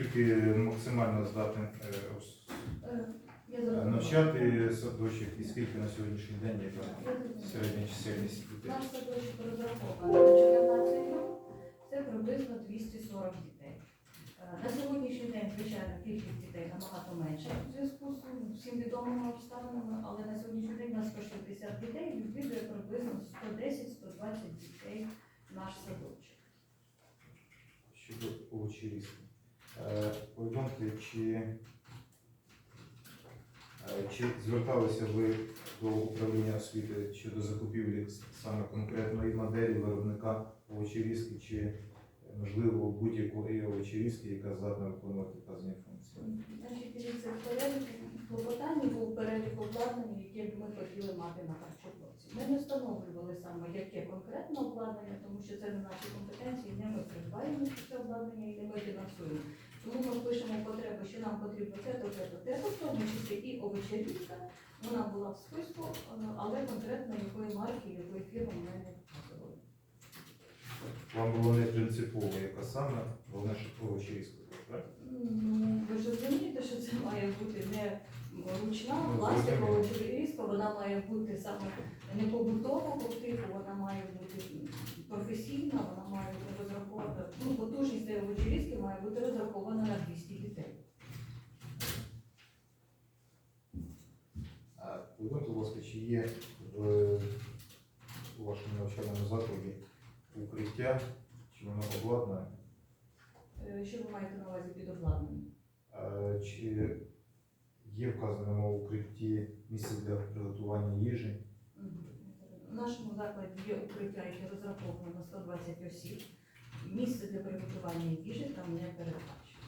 Скільки максимально здатен е, Е, е, навчати садочок і скільки на сьогоднішній день яка середня чисельність дітей? Наш садочок розрахований на 14 років, це приблизно 240 дітей. На сьогоднішній день, звичайно, кількість дітей набагато менша в зв'язку з всім відомими обставинами, але на сьогоднішній день у нас 160 дітей відвідує приблизно 110-120 дітей наш садочок. щодо овочерізки. Повідомте, чи, е, чи зверталися ви до управління освіти щодо закупівлі саме конкретної моделі виробника овочерізки, чи можливо будь-якої овочерізки, яка здатна виконувати вказані функції? Значить, дивіться, в був перелік обладнання, яке б ми хотіли мати на харчоблоці. Ми не встановлювали саме, яке конкретне обладнання, тому що це не наші компетенції, не ми придбаємо це обладнання і не ми фінансуємо. Тому ми пишемо потреби, що нам потрібно те, то, те, то, те, то, в тому числі і овочерізка. Вона була в списку, але конкретно якої марки, якої фірми ми не вказували. Вам було не принципово, яка саме, головне, що овочерізка була, так? Ну, ви ж розумієте, що це має бути не ручна, Ну, пластикова різка, вона має бути саме не побутового типу, вона має бути професійна, вона має бути розрахована. Ну, потужність різки має бути розрахована на 200 дітей. Повідомте, будь ласка, чи є в у вашому навчальному закладі укриття, чи воно обладнане? Е, Що ви маєте на увазі під обладнанням? Е, Чи є в вказаному укритті місце для приготування їжі? В нашому закладі є укриття, яке розраховано на 120 осіб. Місце для приготування їжі там не передбачено.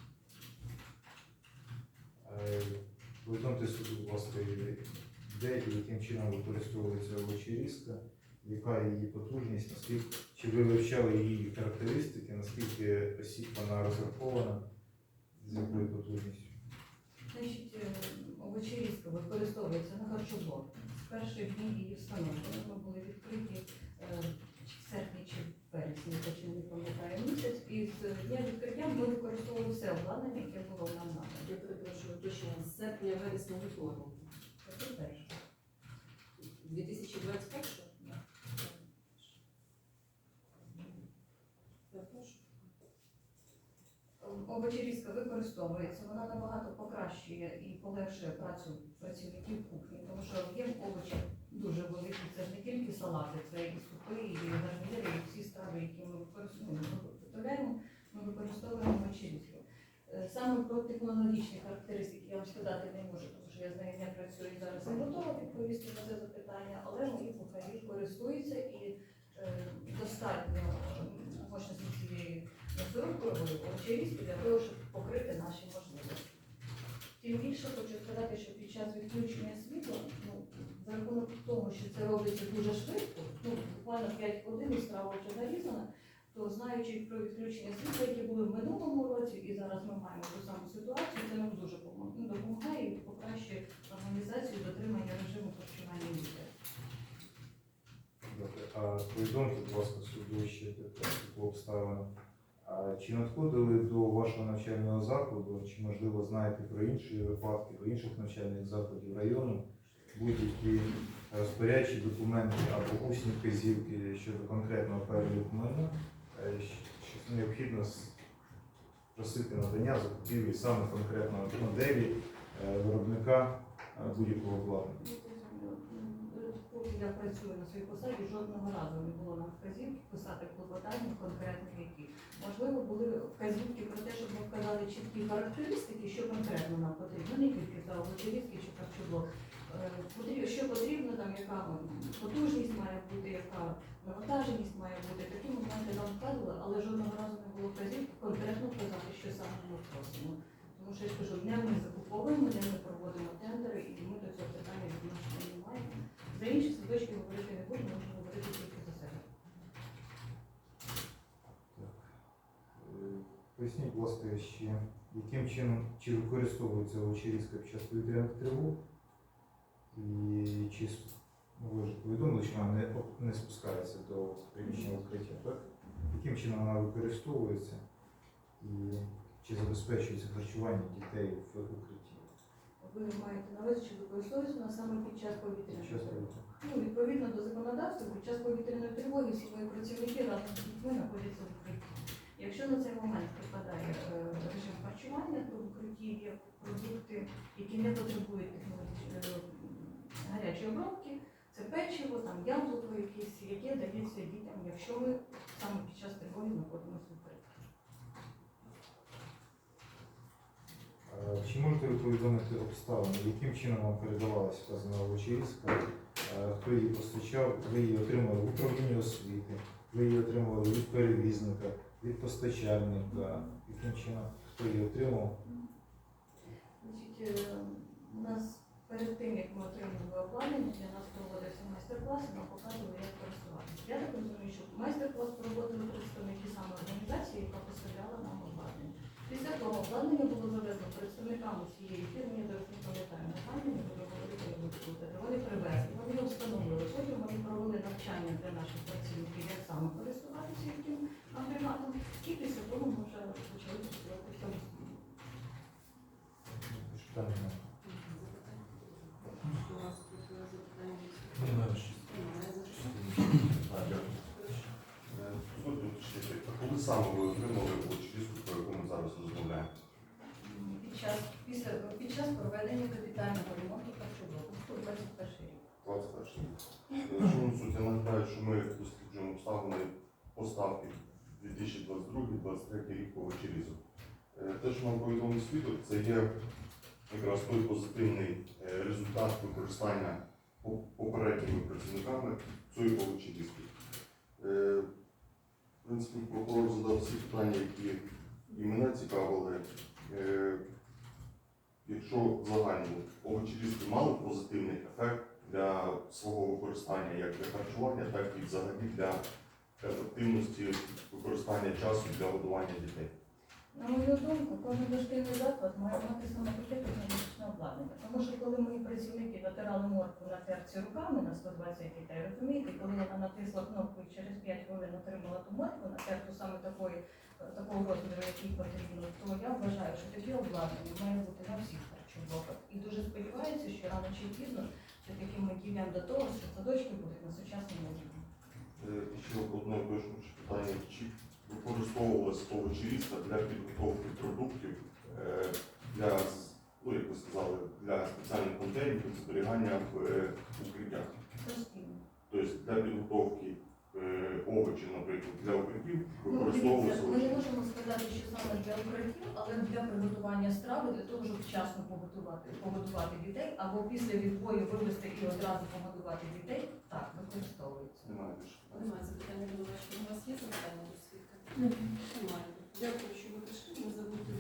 Е, Повідомте суду, будь ласка, де і яким чином використовується овочерізка, яка її потужність, наскільки чи ви вивчали її характеристики, наскільки осіб вона розрахована, з якою потужністю? Значить, е, використовується на харчоблок. З перших днів її встановлення ми були відкриті е, чи в серпні чи в вересні, точно не пам'ятаю місяць. І з дня відкриття ми використовували все обладнання, яке було нам надано. Я перепрошую, точно з серпня вересня якого? Це перше. 2021? Я прошу. Овочерізка використовується, вона набагато покращує і полегшує працю працівників кухні, тому що об'єм овочів дуже великий. Це ж не тільки салати, це і супи, і гарніри, і всі страви, які ми використовуємо, виготовляємо, ми використовуємо овочерізку. Е, Саме про технологічні характеристики я вам сказати не можу, тому що я з нею не працюю і зараз не готова відповісти на це запитання, але мої кухарі користуються і е, достатньо мощності цієї насорокрової овочерізки для того, щоб покрити наші можливості. Тим більше хочу сказати, що під час відключення світла, ну, за рахунок того, що це робиться дуже швидко, ну, буквально 5 годин і страва вже нарізана, то знаючи про відключення світла, які були в минулому році, і зараз ми маємо ту саму ситуацію, це нам дуже ну, допомагає і покращує організацію дотримання режиму харчування дітей. А повідомте, будь ласка, суду ще таку обставину. Чи надходили до вашого навчального закладу, чи можливо знаєте про інші випадки, про інших навчальних закладів району, будь-які розпорядчі документи або усні вказівки щодо конкретного переліку майна, е, що необхідно просити надання закупівлі саме конкретної моделі е, виробника е, будь-якого обладнання. Я працюю на своїй посаді, жодного разу не було нам вказівки писати клопотання конкретно які. Можливо, були вказівки про те, щоб ми вказали чіткі характеристики, що конкретно нам потрібно, не тільки за овочерізки чи харчоблок. Е, Що потрібно, там яка потужність має бути, яка навантаженість має бути. Такі моменти нам вказували, але жодного разу не було вказівки конкретно вказати, що саме ми просимо. Тому що я ж кажу, не ми закуповуємо, не ми проводимо тендери, і ми до цього питання відношення не маємо. За інші садочки говорити не будемо, можемо говорити тільки за себе. Е, Поясніть, будь ласка, яким чином чи використовується овочерізка під час повітряних тривог? І чи ну, ви ж повідомили, що вона не, не спускається до приміщення укриття, так? Яким чином вона використовується? І чи забезпечується харчування дітей в укритті? Ви маєте на увазі, чи використовується саме під час повітряної тривоги? Ну, відповідно до законодавства, під час повітряної тривоги всі мої працівники разом з дітьми знаходяться в укритті. Якщо на цей момент припадає е, режим харчування, то в укритті є продукти, які не потребують е, гарячої обробки. Це печиво, там яблуко якісь, яке дається дітям, якщо ми саме під час тривоги знаходимося в укритті. Е, Чи можете ви повідомити обставини, яким чином вам передавалася вказана Волочиська, хто її постачав, ви її отримали в управлінні освіти, ви її отримали від перевізника, від постачальника, яким чином хто її отримав? Значить, е, у нас перед тим, як ми отримали обладнання, для нас проводився майстер-клас, і нам показували, як користуватися. Я так розумію, що майстер-клас проводили представники саме організації, яка поставляла нам. Після того обладнання було завезено представникам цієї фірми, я зараз не пам'ятаю названня, буду говорити, не буду плутати. Вони привезли, вони його встановили. Потім вони провели навчання для наших працівників, як саме користуватися яким агрегатом. І після того ми вже почали працювати. Питання. Е, а коли саме ви отримали ми зараз розмовляємо? Під час, після, під час проведення капітального ремонту 121 рік. 21 рік. Е, Шановні суд, я нагадаю, що ми досліджуємо обставини поставки 2022-2023 рік по вечерізу. Е, Те, що нам повідомив свідок, це є якраз той позитивний е, результат використання попередніми працівниками цієї овочерізки. Е, В принципі, прокурор задав всі питання, які і мене цікавили. Е, Якщо в загальному овочерізки мали позитивний ефект для свого використання як для харчування, так і взагалі для ефективності використання часу для годування дітей. На мою думку, кожен дошкільний заклад має мати таке технологічне обладнання. Тому що коли мої працівники натирали морку на терці руками на 120 дітей, розумієте, коли вона натисла кнопку і через 5 хвилин отримала ту морку на терту саме такої, такого розміру, який потрібно, то я вважаю, що таке обладнання має бути на всіх харчоблоках. І дуже сподіваюся, що рано чи пізно все-таки ми дійдемо до того, що садочки будуть на сучасному рівні. Е, ще одне уточнююче питання. Чи використовувалась овочерізка для підготовки продуктів е, для, ну, як ви сказали, для спеціальних контейнерів зберігання в е, укриттях? Тобто для підготовки Е, овочі, наприклад, для укриттів ну, використовувалися. Ми не можемо сказати, що саме для укриттів, але для приготування страви, для того, щоб вчасно поготувати, поготувати дітей, або після відбою вивести і одразу поготувати дітей, так, використовується. Немає більше. Немає запитання до вашого. У вас є запитання до свідка? Немає. Дякую, що ви прийшли. Ми забудьте